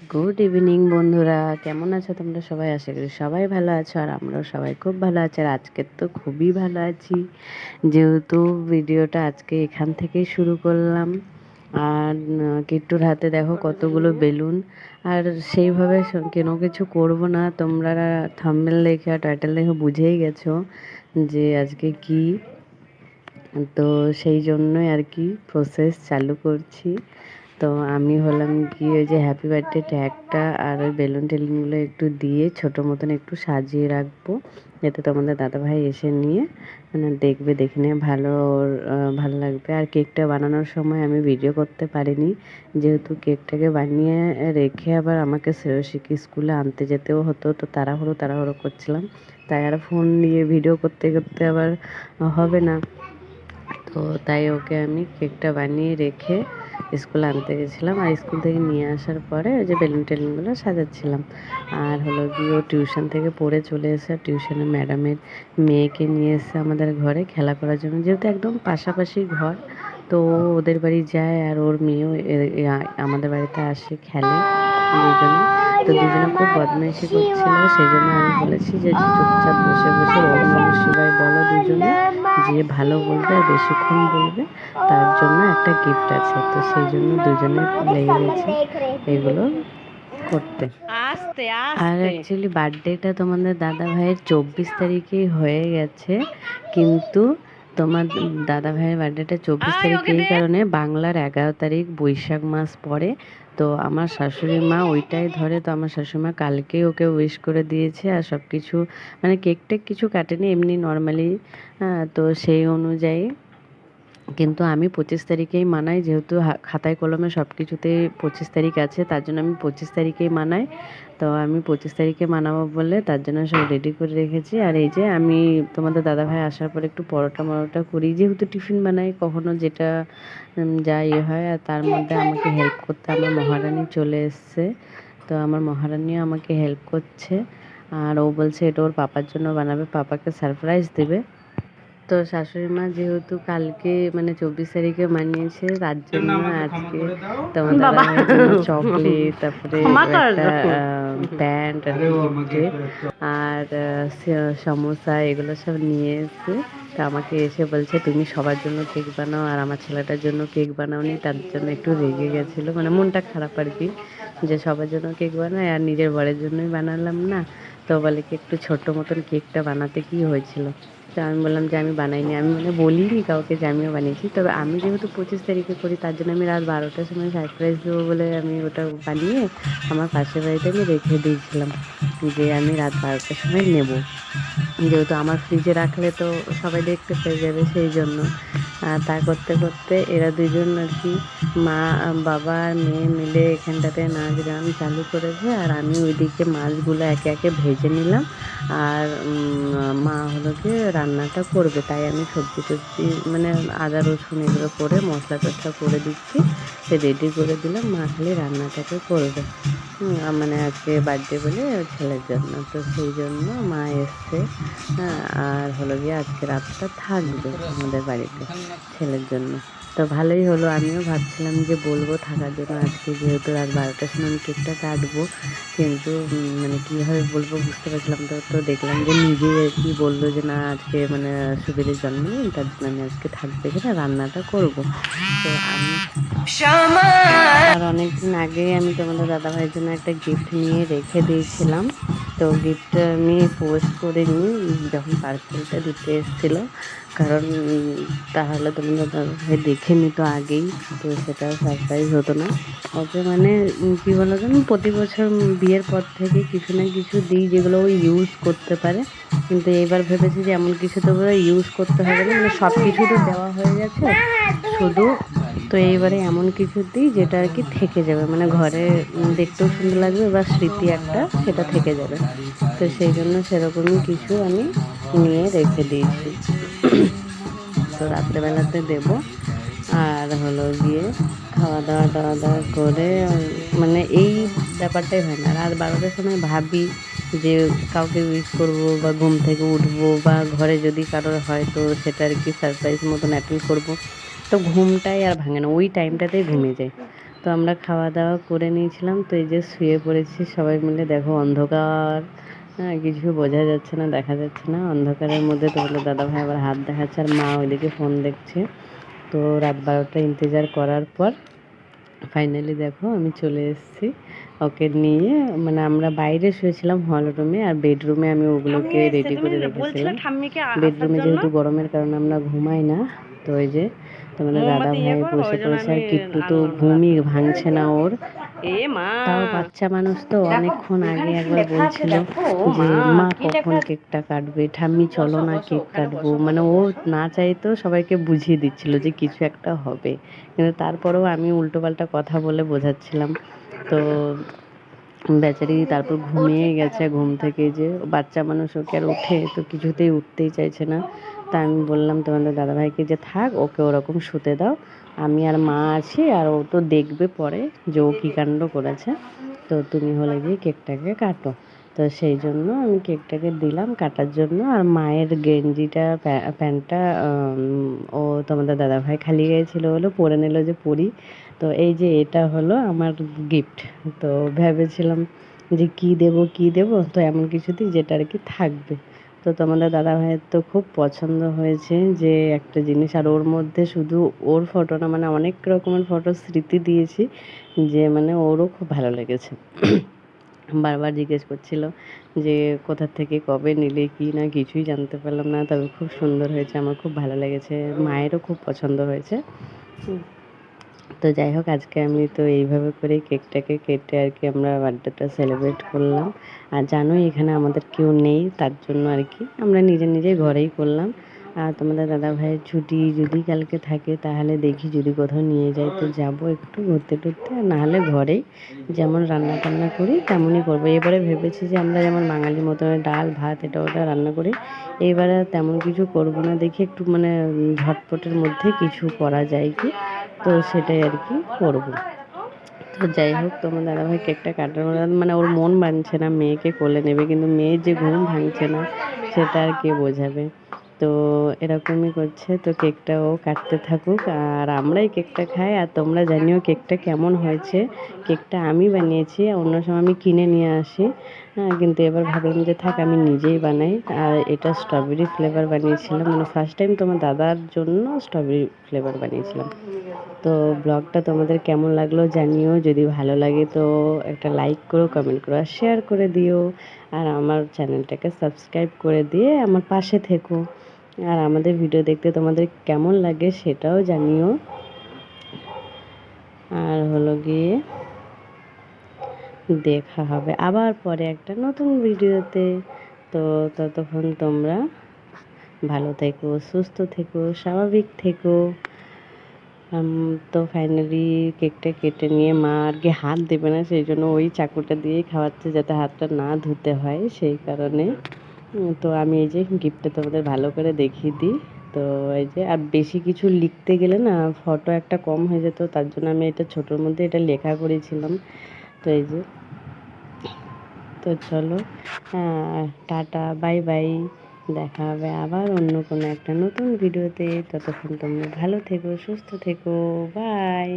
Good evening বন্ধুরা। কেমন আছো তোমরা সবাই? আশা করি সবাই ভালো আছো আর আমরাও সবাই খুব ভালো আছি আর আজকে তো খুবই ভালো আছি। যেহেতু ভিডিওটা আজকে এখান থেকেই শুরু করলাম। আর কিট্টুর হাতে দেখো কতগুলো বেলুন। আর সেইভাবে কোনো কিছু করব না। তোমরা থাম্বনেল দেখে আর টাইটেল দেখে বুঝেই গেছো যে আজকে কি। তো সেই জন্যই আর কি প্রসেস চালু করছি। তো আমি হলাম গিয়ে ওই যে হ্যাপি বার্থডে ট্যাগটা আর ওই বেলুন টেলুনগুলো একটু দিয়ে ছোটো মতন একটু সাজিয়ে রাখব। যাতে তোমাদের দাদাভাই এসে নিয়ে মানে দেখবে, দেখে নিয়ে ভালো ওর ভালো লাগবে। আর কেকটা বানানোর সময় আমি ভিডিও করতে পারিনি। যেহেতু কেকটাকে বানিয়ে রেখে আবার আমাকে শ্রেয়সীকে স্কুলে আনতে যেতেও হতো, তো তাড়াহুড়ো তাড়াহুড়ো করছিলাম। তাই আর ফোন নিয়ে ভিডিও করতে করতে আবার হবে না। তো তাই ওকে আমি কেকটা বানিয়ে রেখে স্কুলে আনতে গেছিলাম আর স্কুল থেকে নিয়ে আসার পরে ওই যে বেলুন টেলুনগুলো সাজাচ্ছিলাম। আর হলো গিয়ে ও টিউশন থেকে পড়ে চলে এসে টিউশনে ম্যাডামের মেয়েকে নিয়ে এসে আমাদের ঘরে খেলা করার জন্য, যেহেতু একদম পাশাপাশি ঘর, তো ওদের বাড়ি যায় আর ওর মেয়েও আমাদের বাড়িতে আসে খেলে দুজনে। তো দুজনে খুব বদমাইশি করছিল, সেই জন্য আমি বলেছি যে চুপচাপ বসে বসে ওম নম যে ভালো বলবে আর বেশিক্ষণ বলবে তার জন্য একটা গিফট আছে। তো সেই জন্য দুজনে লেগে গেছে এগুলো করতে। আস্তে আর অ্যাকচুয়ালি বার্থডেটা তোমাদের দাদা ভাইয়ের চব্বিশ তারিখেই হয়ে গেছে কিন্তু তোমার দাদা ভাইয়ের বার্থডেটা চব্বিশ তারিখ এই কারণে বাংলার এগারো তারিখ বৈশাখ মাস পড়ে। তো আমার শাশুড়ি মা ওইটাই ধরে তো আমার শাশুড়ি মা কালকেই ওকে উইশ করে দিয়েছে আর সব কিছু মানে কেক টেক কিছু কাটেনি এমনি নর্মালি হ্যাঁ তো সেই অনুযায়ী কিন্তু আমি পঁচিশ তারিখেই মানাই, যেহেতু খাতায় কলমে সব কিছুতেই পঁচিশ তারিখ আছে, তার জন্য আমি পঁচিশ তারিখেই মানাই। তো আমি পঁচিশ তারিখে মানাবো বলে তার জন্য সব রেডি করে রেখেছি। আর এই যে আমি তোমাদের দাদাভাই আসার পর একটু পরোটা মরোটা করি, যেহেতু টিফিন বানাই, কখনো যেটা যা ইয়ে হয়, আর তার মধ্যে আমাকে হেল্প করতে আমার মহারানী চলে এসছে। তো আমার মহারানীও আমাকে হেল্প করছে। আর ও বলছে এটা ওর পাপার জন্য বানাবে, পাপাকে সারপ্রাইজ দেবে। তো শাশুড়ি মা যেহেতু কালকে মানে চব্বিশ তারিখে মানিয়েছে তার জন্য আজকে তোমার চকলেট তারপরে একটা প্যান্ট আর সমোসা এগুলো সব নিয়ে এসে তো আমাকে এসে বলছে তুমি সবার জন্য কেক বানাও আর আমার ছেলেটার জন্য কেক বানাওনি তার জন্য একটু রেগে গেছিল। মানে মনটা খারাপ আর কি যে সবার জন্য কেক বানায় আর নিজের বরের জন্যই বানালাম না। তো বলে কি একটু ছোট্ট মতন কেকটা বানাতে কি হয়েছিল? তো আমি বললাম যে আমি বানাইনি। আমি মানে বলিনি কাউকে যে আমিও বানিয়েছি। তবে আমি যেহেতু পঁচিশ তারিখে করি, তার জন্য আমি রাত বারোটার সময় সারপ্রাইজ দেবো বলে আমি ওটা বানিয়ে আমার পাশের বাড়িতে আমি রেখে দিয়েছিলাম যে আমি রাত বারোটার সময় নেব। যেহেতু আমার ফ্রিজে রাখলে তো সবাই দেখতে পেয়ে যাবে সেই জন্য। আর তা করতে করতে এরা দুজন আর কি, মা, বাবা, মেয়ে মিলে এখানটাতে নাচ গান চালু করেছে। আর আমি ওইদিকে মাছগুলো একে একে ভেজে নিলাম। আর মা হলো কি রান্নাটা করবে, তাই আমি সবজি টবজি মানে আদা, রসুন এগুলো করে মশলা টশলা করে দিচ্ছি। সে রেডি করে দিলাম, মা খালি রান্নাটাকে করবে। মানে আজকে বার্থডে বলে ছেলের জন্য, তো সেই জন্য মা এসছে। হ্যাঁ আর হলো গিয়ে আজকে রাতটা থাকবে আমাদের বাড়িতে ছেলের জন্য। তো ভালোই হলো। আমিও ভাবছিলাম যে বলব থাকার জন্য আজকে যেহেতু রাত বারোটার সময় আমি কেকটা কাটবো কিন্তু মানে কীভাবে বলব বুঝতে পারছিলাম তো তো দেখলাম যে নিজেই আর কি বলল যে না আজকে মানে সুবিধের জন্মদিন তার জন্য আমি আজকে থাকবে কিনা রান্নাটা করব। তো আমি আর অনেকদিন আগেই আমি তোমাদের দাদাভাইয়ের জন্য একটা গিফট নিয়ে রেখে দিয়েছিলাম। তো গিফটটা আমি পোস্ট করে নিই, যখন পার্সেলটা দিতে এসেছিল। কারণ, তাহলে তোমাদের দেখে নিত আগেই, তো সেটা সারপ্রাইজ হতো না। ওকে মানে কী বলো তো প্রতি বছর বিয়ের পর থেকে কিছু না কিছু দিই, যেগুলো ও ইউজ করতে পারে। কিন্তু এবার ভেবেছি যে এমন কিছু তো ইউজ করতে হবে না মানে সব কিছু তো দেওয়া হয়ে গেছে। শুধু তো এইবারে এমন কিছু দিই যেটা আর কি থেকে যাবে। মানে ঘরে দেখতেও সুন্দর লাগবে বা স্মৃতি একটা, সেটা থেকে যাবে। তো সেই জন্য সেরকমই কিছু আমি নিয়ে রেখে দিয়েছি। তো রাত্রেবেলাতে দেব। আর হলো গিয়ে খাওয়া দাওয়া টাওয়া দাওয়া করে মানে এই ব্যাপারটাই হয় না। রাত বারোটার সময় ভাবি যে কাউকে উইশ করব বা ঘুম থেকে উঠবো বা ঘরে যদি কারোর হয় তো সেটা আর কি সারপ্রাইজ মতন অ্যাটেন্ড করব। তো ঘুমটাই আর ভাঙে না ওই টাইমটাতেই ঘুমিয়ে যায়। তো আমরা খাওয়া দাওয়া করে নিয়েছিলাম তো এই যে শুয়ে পড়েছি সবাই মিলে দেখো অন্ধকার হ্যাঁ কিছু বোঝা যাচ্ছে না দেখা যাচ্ছে না। অন্ধকারের মধ্যে তো বলে দাদা ভাই আবার হাত দেখাচ্ছে আর মা ওইদিকে ফোন দেখছে। তো রাত বারোটা ইন্তজার করার পর ফাইনালি দেখো আমি চলে এসেছি ওকে নিয়ে। মানে আমরা বাইরে শুয়েছিলাম হল রুমে আর বেডরুমে আমি ওগুলোকে রেডি করে রেখেছিলাম। বেডরুমে যেহেতু গরমের কারণে আমরা ঘুমাই না তো ওই যে তোমাদের দাদা ভাই বসে পড়েছে আর কিট্টু তো ঘুমই ভাঙছে না ওর। তাও বাচ্চা মানুষ তো অনেকক্ষণ আগে একবার বলছিল যে মা কখন কেকটা কাটবে ঠাম্মি চলো না কেক কাটবো। মানে ও না চাইতেও সবাইকে বুঝিয়ে দিচ্ছিল যে কিছু একটা হবে। কিন্তু তারপরেও আমি উল্টোপাল্টা কথা বলে বোঝাচ্ছিলাম। তো বেচারি তারপর ঘুমিয়ে গেছে ঘুম থেকে যে বাচ্চা মানুষ ওকে আর উঠে তো কিছুতেই উঠতেই চাইছে না। তা আমি বললাম তোমাদের দাদাভাইকে যে থাক, ওকে ওরকম শুতে দাও। আমি আর মা আছি, আর ও তো দেখবে পরে যে ও কী কাণ্ড করেছে। তো তুমি হলে গিয়ে কেকটাকে কাটো। তো সেই জন্য আমি কেকটাকে দিলাম কাটার জন্য, আর মায়ের গেঞ্জিটা প্যান্টটা ও তোমাদের দাদাভাই খালি গায়ে ছিল বলে পরে নিল যে পরি। তো এই যে এটা হলো আমার গিফট তো ভেবেছিলাম যে কি দেব কি দেব? তো এমন কিছুতেই যেটা আর কি থাকবে। তো তোমাদের দাদা ভাইয়ের তো খুব পছন্দ হয়েছে যে একটা জিনিস, আর ওর মধ্যে শুধু ওর ফটো না মানে অনেক রকমের ফটো স্মৃতি দিয়েছি যে মানে ওরও খুব ভালো লেগেছে বারবার জিজ্ঞেস করছিল যে কোথা থেকে, কবে নিলে, কি না, কিছুই জানতে পারলাম না তবে খুব সুন্দর হয়েছে, আমার খুব ভালো লেগেছে, মায়েরও খুব পছন্দ হয়েছে। তো যাই হোক, আজকে আমি তো এইভাবে করে কেকটাকে কেটে আর কি আমরা বার্থডেটা সেলিব্রেট করলাম। আর জানোই এখানে আমাদের কেউ নেই, তার জন্য আর কি আমরা নিজে নিজে ঘরেই করলাম। আর তোমাদের দাদা ভাইয়ের ছুটি যদি কালকে থাকে, তাহলে দেখি যদি কোথাও নিয়ে যাই। তো যাব একটু ঘুরতে টুরতে, আর নাহলে ঘরেই যেমন রান্না টান্না করি, তেমনই করব। এবারে ভেবেছি যে আমরা যেমন বাঙালির মতো ডাল, ভাত, এটা ওটা রান্না করি, এবারে আর তেমন কিছু করব না। দেখি একটু মানে ঝটপটের মধ্যে কিছু করা যায় কি, তো সেটাই আর কি করব। তো যাই হোক, তোমার দাদাভাই কেকটা মধ্যে মানে ওর মন মানছে না, মেয়েকে কোলে নেবে, কিন্তু মেয়ের যে ঘুম ভাঙছে না, সেটা আর কে বোঝাবে? তো এরকমই করছে। তো কেকটা ও কাটতে থাকুক। আর আমরাই কেকটা খাই। আর তোমরা জানিও কেকটা কেমন হয়েছে। কেকটা আমি বানিয়েছি, অন্য সময় আমি কিনে নিয়ে আসি। কিন্তু এবার ভাবলাম যে থাক, আমি নিজেই বানাই। আর এটা স্ট্রবেরি ফ্লেভার বানিয়েছিলাম। মানে ফার্স্ট টাইম তোমার দাদার জন্য স্ট্রবেরি ফ্লেভার বানিয়েছিলাম। তো ব্লগটা তোমাদের কেমন লাগল জানিও। যদি ভালো লাগে তো একটা লাইক করো কমেন্ট করো, আর শেয়ার করে দিও। আর আমার চ্যানেলটাকে সাবস্ক্রাইব করে দিয়ে আমার পাশে থেকো। আর আমাদের ভিডিও দেখতে তোমাদের কেমন লাগে সেটাও জানিও। আর হলো গিয়ে দেখা হবে আবার পরে একটা নতুন ভিডিওতে তো। ততক্ষণ তোমরা ভালো থেকো, সুস্থ থেকো, স্বাভাবিক থেকো। তো ফাইনালি কেকটা কেটে নিয়ে মা আর কি হাত দেবে না, সেই জন্য ওই চাকুটা দিয়েই খাওয়াচ্ছে যাতে হাতটা না ধুতে হয়, সেই কারণে তো আমি এই যে গিফটটা তোমাদের ভালো করে দেখিয়ে দিই। তো এই যে, আর বেশি কিছু লিখতে গেলে না ফটো একটা কম হয়ে যেত, তার জন্য আমি এটা ছোটোর মধ্যে এটা লেখা করেছিলাম। তো এই যে, তো চলো টাটা, বাই বাই, দেখা হবে আবার অন্য কোনো একটা নতুন ভিডিওতে। ততক্ষণ তোমরা ভালো থেকো, সুস্থ থেকো বাই